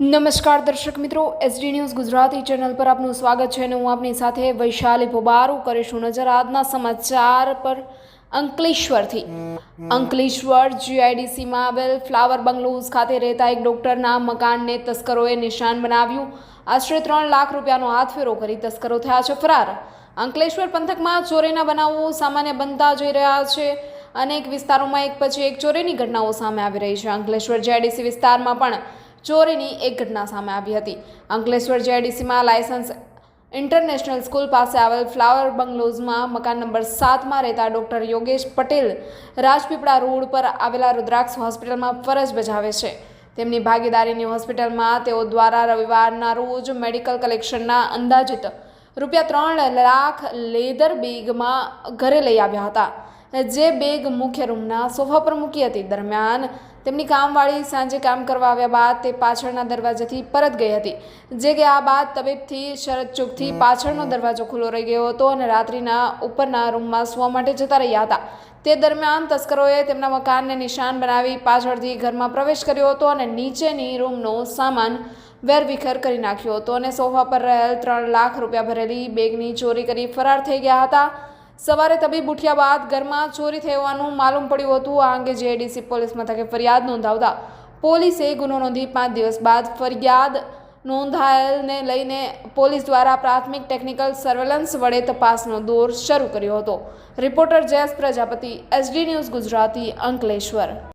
નમસ્કાર દર્શક મિત્રો એસડી ન્યૂઝ ગુજરાતી ચેનલ પર આપનું સ્વાગત છે અને હું આપની સાથે વૈશાલી પોબારું કરીશું નજર આજના સમાચાર પર અંકલેશ્વરથી. અંકલેશ્વર જીઆઈડીસીમાં આવેલ ફ્લાવર બંગલોઝ ખાતે રહેતા એક ડોક્ટરના મકાનને તસ્કરોએ નિશાન બનાવ્યું. આશરે ત્રણ લાખ રૂપિયાનો હાથફેરો કરી તસ્કરો થયા છે ફરાર. અંકલેશ્વર પંથકમાં ચોરીના બનાવો સામાન્ય બનતા જઈ રહ્યા છે. અનેક વિસ્તારોમાં એક પછી એક ચોરીની ઘટનાઓ સામે આવી રહી છે. અંકલેશ્વર જીઆઈડીસી વિસ્તારમાં પણ ચોરીની એક ઘટના સામે આવી હતી. અંકલેશ્વર જેડીસીમાં લાયસન્સ ઇન્ટરનેશનલ સ્કૂલ પાસે આવેલ ફ્લાવર બંગલોઝમાં મકાન નંબર સાતમાં રહેતા ડૉક્ટર યોગેશ પટેલ રાજપીપળા રોડ પર આવેલા રુદ્રાક્ષ હોસ્પિટલમાં ફરજ બજાવે છે. તેમની ભાગીદારીની હોસ્પિટલમાં તેઓ દ્વારા રવિવારના રોજ મેડિકલ કલેક્શનના અંદાજિત રૂપિયા ત્રણ લાખ લેધર બેગમાં ઘરે લઈ આવ્યા હતા. જે બેગ મુખ્ય રૂમના સોફા પર મૂકી હતી. દરમિયાન તેમની કામવાળી સાંજે કામ કરવા આવ્યા બાદ તે પાછળના દરવાજાથી પરત ગઈ હતી. જે ગયા બાદ તબીબથી શરદ ચૂકથી પાછળનો દરવાજો ખુલ્લો રહી ગયો હતો અને રાત્રિના ઉપરના રૂમમાં સૂવા માટે જતા રહ્યા હતા. તે દરમિયાન તસ્કરોએ તેમના મકાનને નિશાન બનાવી પાછળથી ઘરમાં પ્રવેશ કર્યો હતો અને નીચેની રૂમનો સામાન વેરવિખેર કરી નાખ્યો હતો અને સોફા પર રહેલ ત્રણ લાખ રૂપિયા ભરેલી બેગની ચોરી કરી ફરાર થઈ ગયા હતા. સવારે તબીબ ઉઠ્યા બાદ ઘરમાં ચોરી થઈ હોવાનું માલુમ પડ્યું હતું. આ અંગે જેડીસી પોલીસ મથકે ફરિયાદ નોંધાવતા પોલીસે ગુનો નોંધી પાંચ દિવસ બાદ ફરિયાદ નોંધાયેલને લઈને પોલીસ દ્વારા પ્રાથમિક ટેકનિકલ સર્વેલન્સ વડે તપાસનો દોર શરૂ કર્યો હતો. Reporter Jayesh Prajapati, SD news Gujarati, Ankleshwar.